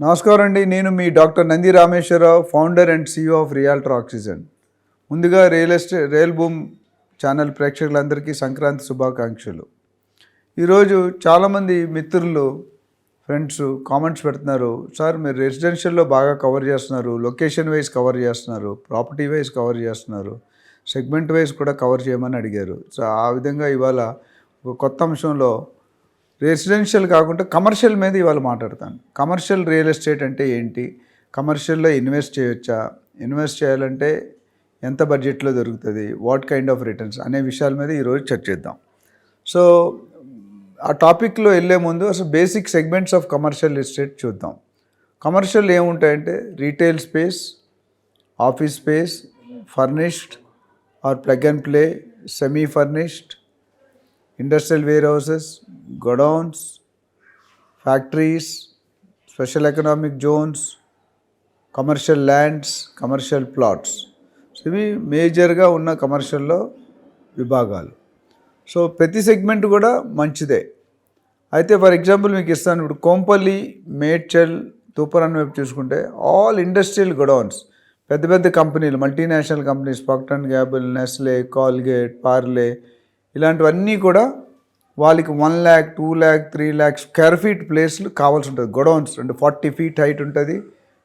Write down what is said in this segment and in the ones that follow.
నమస్కారం అండి. నేను మీ doctor Nandi Rameswararao founder and CEO of Realtor Oxygen ముందుగా real estate real boom channel ప్రేక్షకులందరికీ సంక్రాంతి శుభాకాంక్షలు. ఈరోజు చాలామంది మిత్రులు ఫ్రెండ్స్ కామెంట్స్ పెడుతున్నారు సార్ మీరు రెసిడెన్షియల్లో బాగా కవర్ చేస్తున్నారు లొకేషన్ వైజ్ కవర్ చేస్తున్నారు ప్రాపర్టీ వైజ్ కవర్ చేస్తున్నారు సెగ్మెంట్ వైజ్ కూడా కవర్ చేయమని అడిగారు. సో ఆ విధంగా ఇవాళ ఒక కొత్త అంశంలో రెసిడెన్షియల్ కాకుండా కమర్షియల్ మీద ఇవాళ మాట్లాడతాను. కమర్షియల్ రియల్ ఎస్టేట్ అంటే ఏంటి? కమర్షియల్లో ఇన్వెస్ట్ చేయొచ్చా? ఇన్వెస్ట్ చేయాలంటే ఎంత బడ్జెట్లో దొరుకుతుంది? వాట్ కైండ్ ఆఫ్ రిటర్న్స్ అనే విషయాల మీద ఈరోజు చర్చిద్దాం సో ఆ టాపిక్లో వెళ్ళే ముందు అసలు basic segments of commercial estate చూద్దాం. Commercial ఏముంటాయంటే retail space office space furnished or plug and play semi furnished industrial warehouses godowns factories special economic zones commercial lands commercial plots ఇవి మేజర్గా ఉన్న కమర్షియల్లో విభాగాలు. సో ప్రతి సెగ్మెంట్ కూడా మంచిదే. అయితే ఫర్ ఎగ్జాంపుల్ మీకు ఇస్తాను. ఇప్పుడు కోంపల్లి మేడ్చల్ తూపరాన్ వైపు చూసుకుంటే ఆల్ ఇండస్ట్రియల్ గొడౌన్స్ పెద్ద పెద్ద కంపెనీలు multinational companies Procter Gamble Nestle Colgate Parle ఇలాంటివన్నీ కూడా వాళ్ళకి one lakh two lakh three lakh square feet ప్లేస్లు కావాల్సి ఉంటుంది. గొడౌన్స్ అంటే ఫార్టీ ఫీట్ హైట్ ఉంటుంది.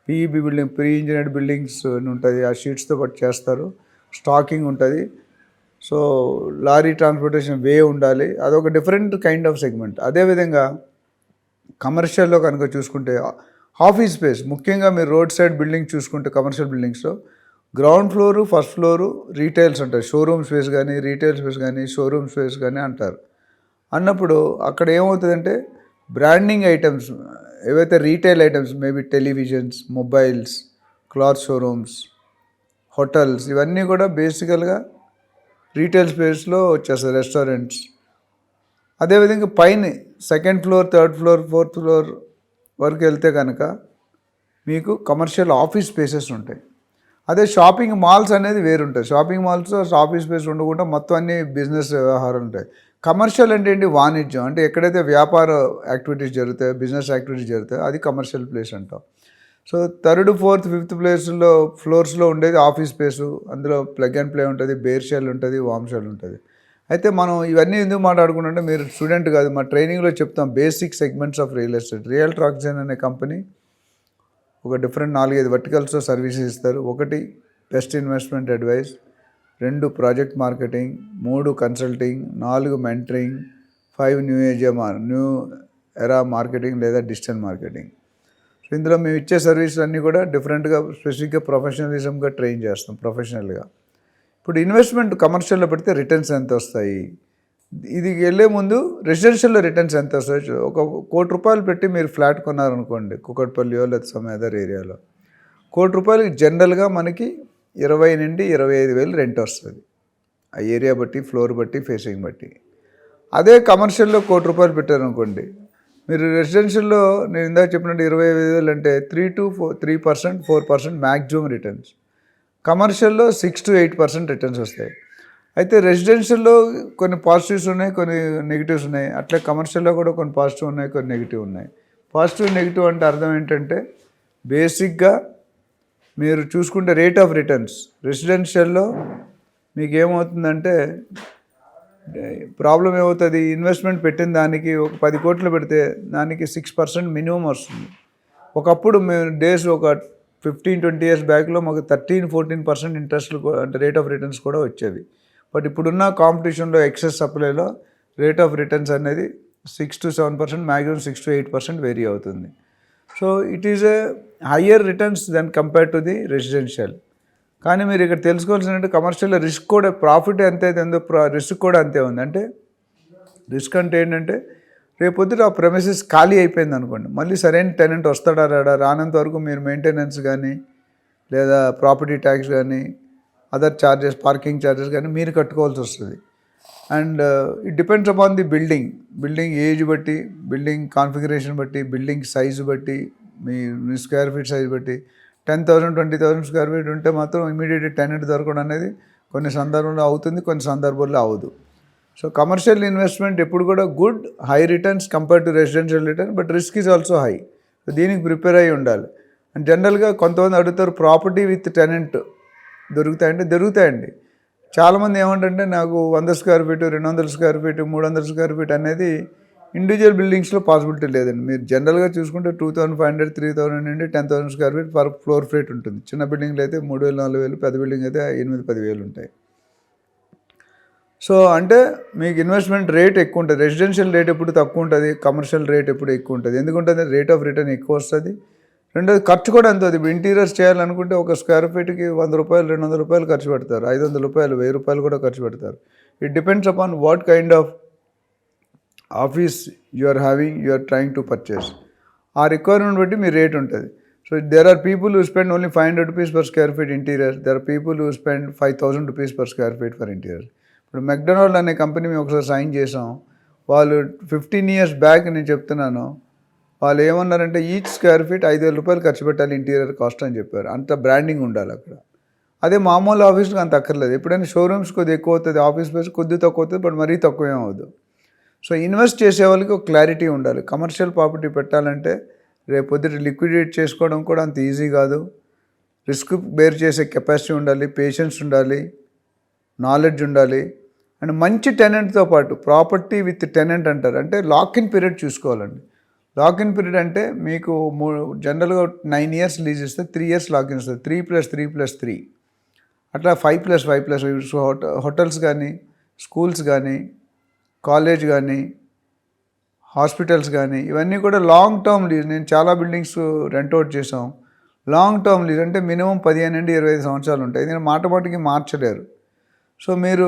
PEB building pre engineered buildings అని ఉంటుంది. ఆ షీట్స్తో పాటు చేస్తారు. స్టాకింగ్ ఉంటుంది. సో లారీ ట్రాన్స్పోర్టేషన్ వే ఉండాలి. అదొక డిఫరెంట్ కైండ్ ఆఫ్ సెగ్మెంట్ అదేవిధంగా కమర్షియల్లో కనుక చూసుకుంటే ఆఫీస్ స్పేస్ ముఖ్యంగా మీరు రోడ్ సైడ్ బిల్డింగ్ చూసుకుంటే commercial బిల్డింగ్స్లో ground floor first floor retails ఉంటాయి షోరూమ్ స్పేస్ కానీ రీటైల్ స్పేస్ కానీ షోరూమ్ స్పేస్ కానీ అంటారు. అన్నప్పుడు అక్కడ ఏమవుతుందంటే బ్రాండింగ్ ఐటమ్స్ ఏవైతే retail items maybe televisions mobiles cloth showrooms hotels ఇవన్నీ కూడా బేసికల్గా రీటైల్ స్పేస్లో వచ్చేస్తాయి రెస్టారెంట్స్. అదేవిధంగా పైన second floor third floor fourth floor వరకు వెళ్తే కనుక మీకు కమర్షియల్ ఆఫీస్ స్పేసెస్ ఉంటాయి. అదే షాపింగ్ మాల్స్ అనేది వేరుంటాయి. షాపింగ్ మాల్స్ షాపింగ్ స్పేస్ ఉండకుండా మొత్తం అన్ని బిజినెస్ వ్యవహారాలు ఉంటాయి. కమర్షియల్ అంటే ఏంటి? వాణిజ్యం. అంటే ఎక్కడైతే వ్యాపార యాక్టివిటీస్ జరుగుతాయో బిజినెస్ యాక్టివిటీస్ జరుగుతాయో అది కమర్షియల్ ప్లేస్ అంటాం. సో థర్డ్ ఫోర్త్ ఫిఫ్త్ ప్లేస్లో ఫ్లోర్స్లో ఉండేది ఆఫీస్ స్పేసు అందులో ప్లగ్ అండ్ ప్లే ఉంటుంది బేర్ షెల్ ఉంటుంది వామ్ షెల్ ఉంటుంది. అయితే మనం ఇవన్నీ ఎందుకు మాట్లాడుకుంటుంటే మీరు స్టూడెంట్ కాదు మా ట్రైనింగ్లో చెప్తాం basic segments of real estate real ట్రాక్జన్ అనే కంపెనీ ఒక డిఫరెంట్ నాలుగైదు వర్టికల్స్లో సర్వీసెస్ ఇస్తారు. ఒకటి బెస్ట్ ఇన్వెస్ట్మెంట్ అడ్వైస్ రెండు ప్రాజెక్ట్ మార్కెటింగ్ మూడు కన్సల్టింగ్ నాలుగు మెంటరింగ్ ఫైవ్ న్యూ ఏజిఎంఆర్ న్యూ ఎరా మార్కెటింగ్ లేదా డిజిటల్ మార్కెటింగ్ సో ఇందులో మేము ఇచ్చే సర్వీసులు అన్నీ కూడా డిఫరెంట్గా స్పెసిఫిక్గా ప్రొఫెషనలిజంగా ట్రైన్ చేస్తాం ప్రొఫెషనల్గా ఇప్పుడు ఇన్వెస్ట్మెంట్ కమర్షియల్లో పెడితే రిటర్న్స్ ఎంత వస్తాయి? ఇది వెళ్ళే ముందు రెసిడెన్షియల్లో రిటర్న్స్ ఎంత వస్తుంది ఒక కోటి రూపాయలు పెట్టి మీరు ఫ్లాట్ కొన్నారనుకోండి కుకట్పల్లియో లేదా సమ్ అదర్ ఏరియాలో కోటి రూపాయలకి జనరల్గా మనకి ఇరవై నుండి ఇరవై ఐదు వేలు రెంట్ వస్తుంది. ఆ ఏరియా బట్టి ఫ్లోర్ బట్టి ఫేసింగ్ బట్టి. అదే కమర్షియల్లో కోటి రూపాయలు పెట్టారనుకోండి మీరు రెసిడెన్షియల్లో నేను ఇందాక చెప్పినట్టు ఇరవై ఐదు వేలు అంటే three to four three percent four percent maximum returns కమర్షియల్లో six to eight percent returns వస్తాయి. అయితే రెసిడెన్షియల్లో కొన్ని పాజిటివ్స్ ఉన్నాయి కొన్ని నెగిటివ్స్ ఉన్నాయి. అట్లే కమర్షియల్లో కూడా కొన్ని పాజిటివ్ ఉన్నాయి కొన్ని నెగిటివ్ ఉన్నాయి. పాజిటివ్ నెగిటివ్ అంటే అర్థం ఏంటంటే బేసిక్గా మీరు చూసుకుంటే రేట్ ఆఫ్ రిటర్న్స్. రెసిడెన్షియల్లో మీకు ఏమవుతుందంటే ప్రాబ్లం ఏమవుతుంది? ఇన్వెస్ట్మెంట్ పెట్టిన దానికి ఒక పది కోట్లు పెడితే దానికి సిక్స్ పర్సెంట్ మినిమం వస్తుంది. ఒకప్పుడు మేము డేస్ ఒక ఫిఫ్టీన్ ట్వంటీ ఇయర్స్ బ్యాక్లో మాకు థర్టీన్ ఫోర్టీన్ పర్సెంట్ ఇంట్రెస్ట్లు అంటే రేట్ ఆఫ్ రిటర్న్స్ కూడా వచ్చేవి. బట్ ఇప్పుడున్న కాంపిటీషన్లో ఎక్సెస్ సప్లైలో రేట్ ఆఫ్ రిటర్న్స్ అనేది six to seven percent maximum six to eight percent vary అవుతుంది. So it is a higher returns than compare to the residential కానీ మీరు ఇక్కడ తెలుసుకోవాల్సిన కమర్షియల్ రిస్క్ కూడా ప్రాఫిట్ ఎంత అయితే ఉందో రిస్క్ కూడా అంతే ఉంది. అంటే రిస్క్ అంటే ఏంటంటే రేపొద్దుట ఆ ప్రెమిసెస్ ఖాళీ అయిపోయింది అనుకోండి. మళ్ళీ సరైన టెనెంట్ వస్తాడా రాడా రానంత వరకు మీరు మెయింటెనెన్స్ కానీ లేదా ప్రాపర్టీ ట్యాక్స్ కానీ అదర్ ఛార్జెస్ పార్కింగ్ ఛార్జెస్ కానీ మీరు కట్టుకోవాల్సి వస్తుంది. And it depends upon the building building age బట్టి బిల్డింగ్ కాన్ఫిగరేషన్ బట్టి బిల్డింగ్ సైజు బట్టి మీ మీ స్క్వేర్ ఫీట్ సైజ్ బట్టి ten thousand twenty thousand square feet ఉంటే మాత్రం ఇమీడియట్ టెనెంట్ దొరకడం అనేది కొన్ని సందర్భంలో అవుతుంది కొన్ని సందర్భాల్లో అవ్వదు. సో కమర్షియల్ ఇన్వెస్ట్మెంట్ ఎప్పుడు కూడా good high returns compare to residential return but risk is also high so దీనికి ప్రిపేర్ అయ్యి ఉండాలి. అండ్ జనరల్గా కొంతమంది అడుగుతారు ప్రాపర్టీ విత్ టెనెంట్ దొరుకుతాయంటే దొరుకుతాయండి. చాలామంది ఏమంటే నాకు వంద స్క్వేర్ ఫీట్ రెండు వందల స్క్వేర్ ఫీట్ మూడు వందల స్క్వేర్ ఫీట్ అనేది ఇండివిజువల్ బిల్డింగ్స్లో పాసిబిలిటీ లేదండి. మీరు జనరల్గా చూసుకుంటే two thousand five hundred three thousand నుండి ten thousand square feet per floor feet ఉంటుంది. చిన్న బిల్డింగ్లు అయితే మూడు వేలు నాలుగు వేలు పెద్ద బిల్డింగ్ అయితే ఎనిమిది పది వేలు ఉంటాయి. సో అంటే మీకు ఇన్వెస్ట్మెంట్ రేట్ ఎక్కువ ఉంటుంది. రెసిడెన్షియల్ రేట్ ఎప్పుడు తక్కువ ఉంటుంది? కమర్షియల్ రేట్ ఎప్పుడు ఎక్కువ ఉంటుంది? ఎందుకంటే రేట్ ఆఫ్ రిటర్న్ ఎక్కువ వస్తుంది. రెండోది ఖర్చు కూడా అంత ఇప్పుడు ఇంటీరియర్స్ చేయాలనుకుంటే ఒక స్క్వేర్ ఫీట్కి వంద రూపాయలు రెండు వందల రూపాయలు ఖర్చు పెడతారు. ఐదు వందల రూపాయలు వెయ్యి రూపాయలు కూడా ఖర్చు పెడతారు. It depends upon what kind of office you are having you are trying to purchase ఆ రిక్వైర్మెంట్ బట్టి మీ రేట్ ఉంటుంది. So there are people who spend only five hundred rupees per square feet interior there are people who spend five thousand rupees per square feet for interior ఇప్పుడు McDonald అనే company మేము ఒకసారి sign చేసాం వాళ్ళు fifteen years back నేను చెప్తున్నాను. వాళ్ళు ఏమన్నారంటే ఈచ్ స్క్వేర్ ఫీట్ ఐదు వేల రూపాయలు ఖర్చు పెట్టాలి ఇంటీరియర్ కాస్ట్ అని చెప్పారు. అంత బ్రాండింగ్ ఉండాలి అక్కడ. అదే మామూలు ఆఫీస్కి అంత అక్కర్లేదు. ఎప్పుడైనా షోరూమ్స్ కొద్ది ఎక్కువ అవుతుంది ఆఫీస్ స్పేస్ కొద్ది తక్కువ అవుతుంది బట్ మరీ తక్కువ అవ్వదు. సో ఇన్వెస్ట్ చేసే వాళ్ళకి ఒక క్లారిటీ ఉండాలి. కమర్షియల్ ప్రాపర్టీ పెట్టాలంటే రేపు పొద్దుట లిక్విడేట్ చేసుకోవడం కూడా అంత ఈజీ కాదు. రిస్క్ బేర్ చేసే కెపాసిటీ ఉండాలి పేషెన్స్ ఉండాలి నాలెడ్జ్ ఉండాలి. అండ్ మంచి టెనెంట్తో పాటు ప్రాపర్టీ విత్ టెనెంట్ అంటారు. అంటే లాక్ ఇన్ పీరియడ్ చూసుకోవాలండి. లాకిన్ పీరియడ్ అంటే మీకు మూ జనరల్గా నైన్ ఇయర్స్ లీజ్ ఇస్తే త్రీ ఇయర్స్ లాకిన్ ఇస్తుంది three plus three plus three. అట్లా five plus five plus hotels కానీ స్కూల్స్ కానీ కాలేజ్ కానీ హాస్పిటల్స్ కానీ ఇవన్నీ కూడా లాంగ్ టర్మ్ లీజ్. నేను చాలా బిల్డింగ్స్ రెంట్ అవుట్ చేసాం లాంగ్ టర్మ్ లీజ్ అంటే మినిమం పదిహేను నుండి ఇరవై ఐదు సంవత్సరాలు ఉంటాయి. నేను మాట మాటికి మార్చలేరు. సో మీరు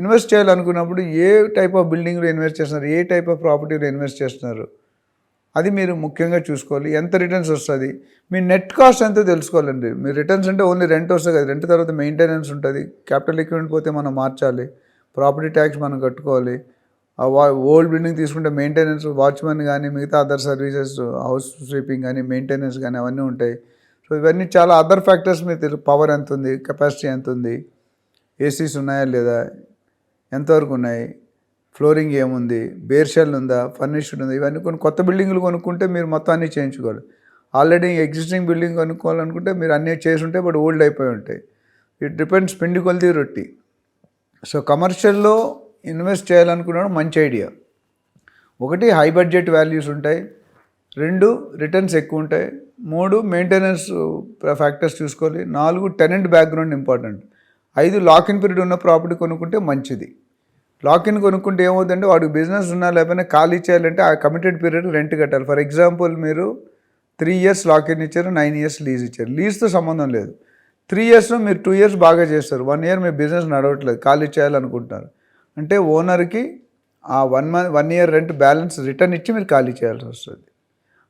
ఇన్వెస్ట్ చేయాలనుకున్నప్పుడు ఏ టైప్ ఆఫ్ బిల్డింగ్లో ఇన్వెస్ట్ చేస్తున్నారు? ఏ టైప్ ఆఫ్ ప్రాపర్టీలో ఇన్వెస్ట్ చేస్తున్నారు? అది మీరు ముఖ్యంగా చూసుకోవాలి. ఎంత రిటర్న్స్ వస్తుంది? మీ నెట్ కాస్ట్ ఎంతో తెలుసుకోవాలండి? మీ రిటర్న్స్ అంటే ఓన్లీ రెంట్ వస్తుంది కదా రెంట్ తర్వాత మెయింటెనెన్స్ ఉంటుంది. క్యాపిటల్ ఎక్విప్మెంట్ పోతే మనం మార్చాలి. ప్రాపర్టీ ట్యాక్స్ మనం కట్టుకోవాలి. ఆ వా ఓల్డ్ బిల్డింగ్ తీసుకుంటే మెయింటెనెన్స్ వాచ్మెన్ కానీ మిగతా అదర్ సర్వీసెస్ హౌస్ స్వీపింగ్ కానీ మెయింటెనెన్స్ కానీ అవన్నీ ఉంటాయి. సో ఇవన్నీ చాలా అదర్ ఫ్యాక్టర్స్ మీకు తెలుసు పవర్ ఎంత ఉంది కెపాసిటీ ఎంత ఉంది ఏసీస్ ఉన్నాయా లేదా ఎంతవరకు ఉన్నాయి? ఫ్లోరింగ్ ఏముంది? బేర్షెల్ ఉందా? ఫర్నిష్డ్ ఉందా? ఇవన్నీ కొన్ని కొత్త బిల్డింగ్లు కొనుక్కుంటే మీరు మొత్తం అన్నీ చేయించుకోవాలి. ఆల్రెడీ ఎగ్జిస్టింగ్ బిల్డింగ్ కొనుక్కోవాలనుకుంటే మీరు అన్నీ చేసి ఉంటే బట్ ఓల్డ్ అయిపోయి ఉంటాయి. ఇట్ డిపెండ్స్ పిండి కొలిది రొట్టి. సో కమర్షియల్లో ఇన్వెస్ట్ చేయాలనుకున్నాడు మంచి ఐడియా ఒకటి హై బడ్జెట్ వాల్యూస్ ఉంటాయి. రెండు రిటర్న్స్ ఎక్కువ ఉంటాయి. మూడు మెయింటెనెన్స్ ఫ్యాక్టర్స్ uh, చూసుకోవాలి. నాలుగు టెనెంట్ బ్యాక్గ్రౌండ్ ఇంపార్టెంట్ ఐదు లాక్ ఇన్ పీరియడ్ ఉన్న ప్రాపర్టీ కొనుక్కుంటే మంచిది. లాక్ ఇన్ కొనుక్కుంటే ఏమవుతుందంటే వాడికి బిజినెస్ ఉన్నా లేకపోయినా ఖాళీ చేయాలంటే ఆ కమిటెడ్ పీరియడ్ రెంట్ కట్టాలి. ఫర్ ఎగ్జాంపుల్ మీరు త్రీ ఇయర్స్ లాకిన్ ఇచ్చారు నైన్ ఇయర్స్ లీజ్ ఇచ్చారు. లీజ్తో సంబంధం లేదు. త్రీ ఇయర్స్లో మీరు టూ ఇయర్స్ బాగా చేస్తారు. వన్ ఇయర్ మీ బిజినెస్ నడవట్లేదు ఖాళీ చేయాలనుకుంటున్నారు. అంటే ఓనర్కి ఆ one month one year rent balance return ఇచ్చి మీరు ఖాళీ చేయాల్సి వస్తుంది.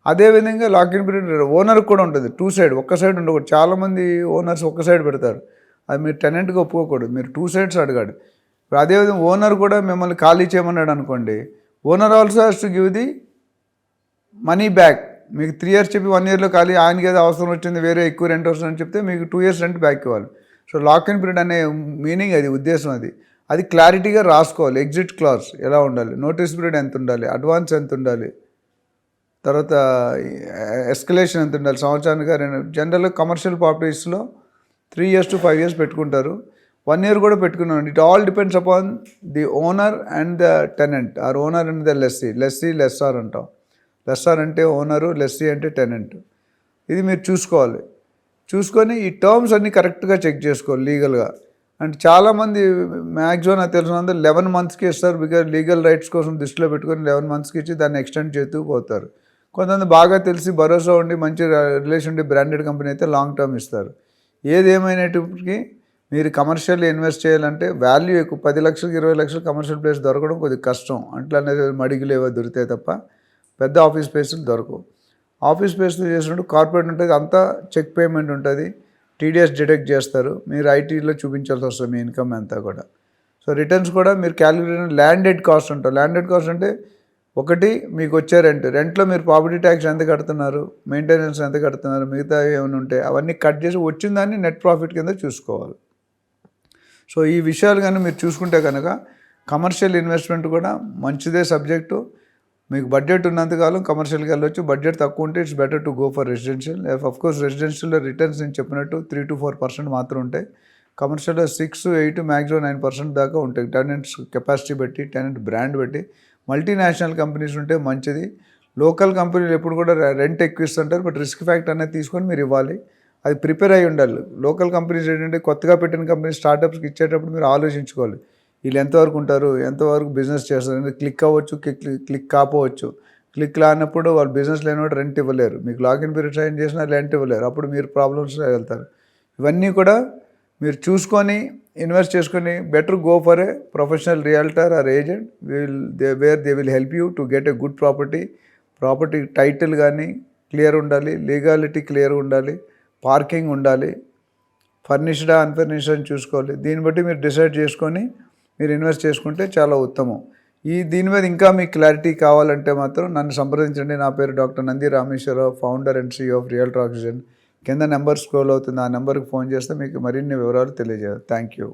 అదేవిధంగా లాక్ ఇన్ పీరియడ్ ఓనర్కి కూడా ఉంటుంది. టూ సైడ్ ఒక్క సైడ్ ఉండకూడదు. చాలామంది ఓనర్స్ ఒక్క సైడ్ పెడతారు. అది మీరు టెనెంట్గా ఒప్పుకోకూడదు. మీరు టూ సైడ్స్ అడగాడు ఇప్పుడు అదేవిధంగా ఓనర్ కూడా మిమ్మల్ని ఖాళీ చేయమన్నాడు అనుకోండి. Owner also has to give the money back. మీకు త్రీ ఇయర్స్ చెప్పి వన్ ఇయర్లో ఖాళీ ఆయనకి ఏదో అవసరం వచ్చింది వేరే ఎక్కువ రెంట్ వస్తుందని చెప్తే మీకు టూ ఇయర్స్ రెంట్ బ్యాక్ ఇవ్వాలి. సో లాక్ ఇన్ పీరియడ్ అనే మీనింగ్ అది ఉద్దేశం అది. అది క్లారిటీగా రాసుకోవాలి ఎగ్జిట్ క్లాస్ ఎలా ఉండాలి నోటీస్ పీరియడ్ ఎంత ఉండాలి అడ్వాన్స్ ఎంత ఉండాలి తర్వాత ఎస్కలేషన్ ఎంత ఉండాలి సంవత్సరానికి రెండు జనరల్గా commercial ప్రాపర్టీస్లో three years to five years పెట్టుకుంటారు. వన్ ఇయర్ కూడా పెట్టుకున్నాం. It all depends upon the owner and the tenant or owner and the lessee lessee lessor అంటాం. లెస్సార్ అంటే ఓనరు లెస్సీ అంటే టెనెంట్ ఇది మీరు చూసుకోవాలి. చూసుకొని ఈ టర్మ్స్ అన్నీ కరెక్ట్గా చెక్ చేసుకోవాలి లీగల్గా అండ్ చాలామంది మ్యాక్సిమం నాకు తెలిసినంత లెవెన్ మంత్స్కి ఇస్తారు బికాజ్ లీగల్ రైట్స్ కోసం దృష్టిలో పెట్టుకొని లెవెన్ మంత్స్కి ఇచ్చి దాన్ని ఎక్స్టెండ్ చేస్తూ పోతారు. కొంతమంది బాగా తెలిసి భరోసా ఉండి మంచి రిలేషన్ ఉండి బ్రాండెడ్ కంపెనీ అయితే లాంగ్ టర్మ్ ఇస్తారు. ఏది ఏమైనప్పటికీ మీరు కమర్షియల్ ఇన్వెస్ట్ చేయాలంటే వాల్యూ ఎక్కువ పది లక్షలకు ఇరవై లక్షలు కమర్షియల్ ప్లేస్ దొరకడం కొద్దిగా కష్టం. అట్లనే అనేది ఏవో దొరుకుతాయి తప్ప పెద్ద ఆఫీస్ స్పేస్లు దొరకవు ఆఫీస్ స్పేస్లో చేసినట్టు కార్పొరేట్ ఉంటుంది అంతా చెక్ పేమెంట్ ఉంటుంది. టీడీఎస్ డిడక్ట్ చేస్తారు. మీరు ఐటీలో చూపించాల్సి వస్తుంది మీ ఇన్కమ్ అంతా కూడా. సో రిటర్న్స్ కూడా మీరు క్యాలిక్యులేషన్ ల్యాండెడ్ కాస్ట్ ఉంటుంది ల్యాండెడ్ కాస్ట్ అంటే ఒకటి మీకు వచ్చే రెంట్ రెంట్లో మీరు ప్రాపర్టీ ట్యాక్స్ ఎంత కడుతున్నారు? మెయింటెనెన్స్ ఎంత కడుతున్నారు? మిగతా ఏమైనా ఉంటే అవన్నీ కట్ చేసి వచ్చిన దాన్ని నెట్ ప్రాఫిట్ కింద చూసుకోవాలి. సో ఈ విషయాలు కానీ మీరు చూసుకుంటే కనుక కమర్షియల్ ఇన్వెస్ట్మెంట్ కూడా మంచిదే సబ్జెక్టు మీకు బడ్జెట్ ఉన్నంతకాలం కమర్షియల్కి వెళ్ళొచ్చు. బడ్జెట్ తక్కువ ఉంటే it's better to go for residential of course రెసిడెన్షియల్లో returns నేను చెప్పినట్టు త్రీ టు ఫోర్ పర్సెంట్ మాత్రం ఉంటాయి. కమర్షియల్లో six eight maximum nine percent దాకా ఉంటాయి. టెనెంట్స్ కెపాసిటీ బట్టి టెనెంట్ బ్రాండ్ బట్టి మల్టీనేషనల్ కంపెనీస్ ఉంటే మంచిది. లోకల్ కంపెనీలు ఎప్పుడు కూడా రెంట్ ఎక్కువ ఇస్తుంటారు. బట్ రిస్క్ ఫ్యాక్టర్ అనేది తీసుకొని మీరు ఇవ్వాలి. అది ప్రిపేర్ అయి ఉండాలి. లోకల్ కంపెనీస్ ఏంటంటే కొత్తగా పెట్టిన కంపెనీ స్టార్టప్స్కి ఇచ్చేటప్పుడు మీరు ఆలోచించుకోవాలి. వీళ్ళు ఎంతవరకు ఉంటారు ఎంతవరకు బిజినెస్ చేస్తారు క్లిక్ అవ్వచ్చు క్లిక్ క్లిక్ కాపోవచ్చు. క్లిక్ లానప్పుడు వాళ్ళు బిజినెస్ లేనివాడు రెంట్ ఇవ్వలేరు. మీకు లాగిన్ పీరియడ్ సైన్ చేసినా రెంట్ ఇవ్వలేరు. అప్పుడు మీరు ప్రాబ్లమ్స్ వెళ్తారు. ఇవన్నీ కూడా మీరు చూసుకొని ఇన్వెస్ట్ చేసుకొని better go for a professional realtor or agent. Will they where they will help you to get a good property. Property title కానీ క్లియర్ ఉండాలి లీగాలిటీ క్లియర్ ఉండాలి. పార్కింగ్ ఉండాలి ఫర్నిష్డా అన్ఫర్నిష్డ్ అని చూసుకోవాలి. దీన్ని బట్టి మీరు డిసైడ్ చేసుకొని మీరు ఇన్వెస్ట్ చేసుకుంటే చాలా ఉత్తమం. ఈ దీని మీద ఇంకా మీకు క్లారిటీ కావాలంటే మాత్రం నన్ను సంప్రదించండి. నా పేరు doctor Nandi Rameswararao founder and CE of real oxygen కింద నెంబర్ స్క్రోల్ అవుతుంది. ఆ నెంబర్కి ఫోన్ చేస్తే మీకు మరిన్ని వివరాలు తెలియజేయాలి థ్యాంక్ యూ.